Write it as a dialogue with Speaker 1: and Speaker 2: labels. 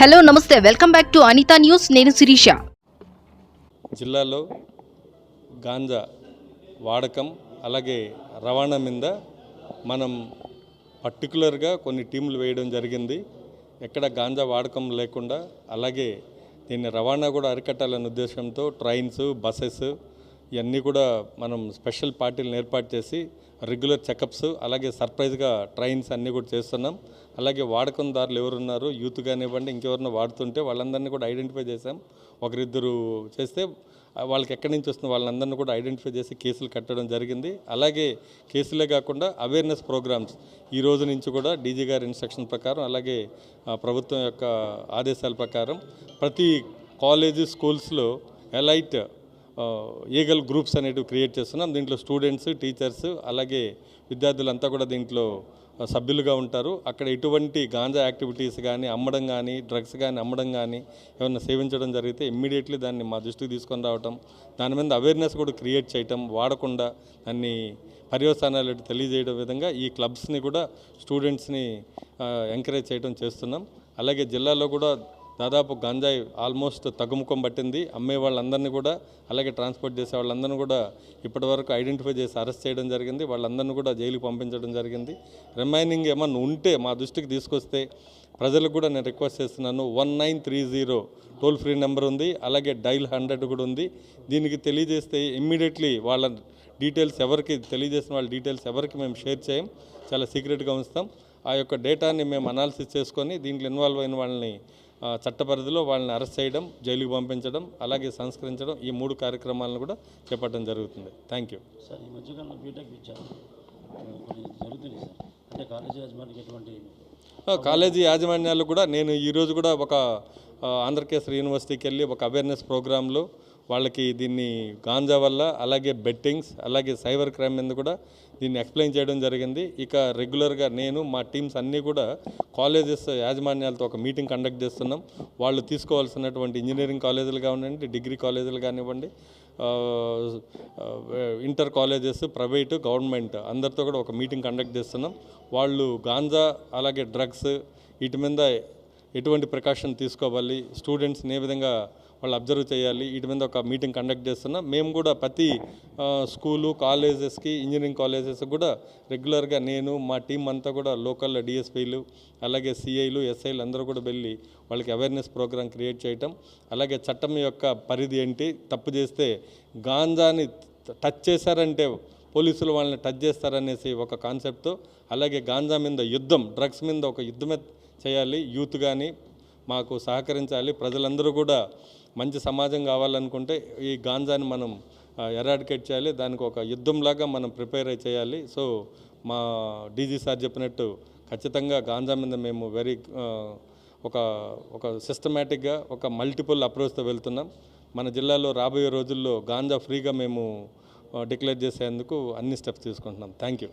Speaker 1: Hello నమస్తే. Welcome back to Anitha news. నేను శిరీష.
Speaker 2: జిల్లాలో గాంజా వాడకం అలాగే రవాణా మీద మనం పర్టికులర్గా కొన్ని టీంలు వేయడం జరిగింది. ఎక్కడ గాంజా వాడకం లేకుండా అలాగే దీన్ని రవాణా కూడా అరికట్టాలనే ఉద్దేశంతో ట్రైన్స్ బస్సెస్ ఇవన్నీ కూడా మనం స్పెషల్ పార్టీలను ఏర్పాటు చేసి రెగ్యులర్ చెకప్స్ అలాగే సర్ప్రైజ్గా ట్రైన్స్ అన్నీ కూడా చేస్తున్నాం. అలాగే వాడకందారులు ఎవరున్నారు యూత్ కానివ్వండి ఇంకెవరన్నా వాడుతుంటే వాళ్ళందరినీ కూడా ఐడెంటిఫై చేసాం ఒకరిద్దరు చేస్తే వాళ్ళకి ఎక్కడి నుంచి వస్తున్న వాళ్ళందరినీ కూడా ఐడెంటిఫై చేసి కేసులు కట్టడం జరిగింది. అలాగే కేసులే కాకుండా అవేర్నెస్ ప్రోగ్రామ్స్. ఈ రోజు నుంచి కూడా డీజీ గారి ఇన్స్ట్రక్షన్ ప్రకారం అలాగే ప్రభుత్వం యొక్క ఆదేశాల ప్రకారం ప్రతి కాలేజీ స్కూల్స్లో ఎలైట్ ఈగల్ గ్రూప్స్ అనేటివి క్రియేట్ చేస్తున్నాం. దీంట్లో స్టూడెంట్స్ టీచర్స్ అలాగే విద్యార్థులంతా కూడా దీంట్లో సభ్యులుగా ఉంటారు. అక్కడ ఎటువంటి గాంజా యాక్టివిటీస్ కానీ అమ్మడం కానీ డ్రగ్స్ కానీ అమ్మడం కానీ ఏమైనా సేవించడం జరిగితే ఇమ్మీడియట్లీ దాన్ని మా దృష్టికి తీసుకొని రావటం దాని మీద అవేర్నెస్ కూడా క్రియేట్ చేయటం వాడకుండా దాన్ని పర్యవసానాలు తెలియజేయడం విధంగా ఈ క్లబ్స్ని కూడా స్టూడెంట్స్ని ఎంకరేజ్ చేయడం చేస్తున్నాం. అలాగే జిల్లాలో కూడా దాదాపు గంజాయి ఆల్మోస్ట్ తగ్గుముఖం పట్టింది. అమ్మే వాళ్ళందరినీ కూడా అలాగే ట్రాన్స్పోర్ట్ చేసే వాళ్ళందరినీ కూడా ఇప్పటివరకు ఐడెంటిఫై చేసి అరెస్ట్ చేయడం జరిగింది. వాళ్ళందరినీ కూడా జైలుకి పంపించడం జరిగింది. రిమైనింగ్ ఏమన్నా ఉంటే మా దృష్టికి తీసుకొస్తే ప్రజలకు కూడా నేను రిక్వెస్ట్ చేస్తున్నాను. One nine three zero toll free number ఉంది. అలాగే డైల్ హండ్రెడ్ కూడా ఉంది. దీనికి తెలియజేస్తే ఇమ్మీడియట్లీ వాళ్ళ డీటెయిల్స్ ఎవరికి తెలియజేసిన వాళ్ళ డీటెయిల్స్ ఎవరికి మేము షేర్ చేయం. చాలా సీక్రెట్గా ఉంచుతాం. ఆ యొక్క డేటాని మేము అనాలిసిస్ చేసుకొని దీంట్లో ఇన్వాల్వ్ అయిన వాళ్ళని ఆ, చట్ట పరిధిలో వాళ్ళని అరెస్ట్ చేయడం జైలుకి పంపించడం అలాగే సంస్కరించడం ఈ మూడు కార్యక్రమాలను కూడా చేపట్టడం జరుగుతుంది. థ్యాంక్ యూ
Speaker 3: సార్ ఈ మధ్యకాలంలో బీటెక్ ఇచ్చారు కొన్ని జరుగుతుంది సార్. అంటే కాలేజీ ఎటువంటి
Speaker 2: కాలేజీ యాజమాన్యాలు కూడా నేను ఈరోజు కూడా ఒక ఆ, యూనివర్సిటీకి వెళ్ళి ఒక అవేర్నెస్ ప్రోగ్రాంలో వాళ్ళకి దీన్ని గాంజా వల్ల అలాగే బెట్టింగ్స్ అలాగే సైబర్ క్రైమ్ మీద కూడా దీన్ని ఎక్స్ప్లెయిన్ చేయడం జరిగింది. ఇక రెగ్యులర్గా నేను మా టీమ్స్ అన్నీ కూడా కాలేజెస్ యాజమాన్యాలతో ఒక మీటింగ్ కండక్ట్ చేస్తున్నాం. వాళ్ళు తీసుకోవాల్సినటువంటి ఇంజనీరింగ్ కాలేజీలు కానివ్వండి డిగ్రీ కాలేజీలు కానివ్వండి ఇంటర్ కాలేజెస్ ప్రైవేటు గవర్నమెంట్ అందరితో కూడా ఒక మీటింగ్ కండక్ట్ చేస్తున్నాం. వాళ్ళు గాంజా అలాగే డ్రగ్స్ వీటి మీద ఎటువంటి ప్రికాషన్ తీసుకోవాలి స్టూడెంట్స్ని ఏ విధంగా వాళ్ళు అబ్జర్వ్ చేయాలి వీటి మీద ఒక మీటింగ్ కండక్ట్ చేస్తున్నాం. మేము కూడా ప్రతి స్కూలు కాలేజెస్కి ఇంజనీరింగ్ కాలేజెస్ కూడా రెగ్యులర్గా నేను మా టీం అంతా కూడా లోకల్ డిఎస్పీలు అలాగే సిఐలు ఎస్ఐలు అందరూ కూడా వెళ్ళి వాళ్ళకి అవేర్నెస్ ప్రోగ్రామ్ క్రియేట్ చేయటం. అలాగే చట్టం యొక్క పరిధి ఏంటి తప్పు చేస్తే గాంజాని టచ్ చేశారంటే పోలీసులు వాళ్ళని టచ్ చేస్తారనేసి ఒక కాన్సెప్ట్తో అలాగే గాంజా మీద యుద్ధం డ్రగ్స్ మీద ఒక యుద్ధమే చేయాలి యూత్ కానీ మాకు సహకరించాలి ప్రజలందరూ కూడా మంచి సమాజం కావాలనుకుంటే ఈ గాంజాని మనం ఎరాడికేట్ చేయాలి దానికి ఒక యుద్ధంలాగా మనం ప్రిపేర్ అయి చేయాలి. సో మా డీజీ సార్ చెప్పినట్టు ఖచ్చితంగా గాంజా మీద మేము వెరీ ఒక ఒక సిస్టమేటిక్గా ఒక మల్టిపుల్ అప్రోచ్తో వెళ్తున్నాం. మన జిల్లాలో రాబోయే రోజుల్లో గాంజా ఫ్రీగా మేము డిక్లేర్ చేసేందుకు అన్ని స్టెప్స్ తీసుకుంటున్నాం. Thank you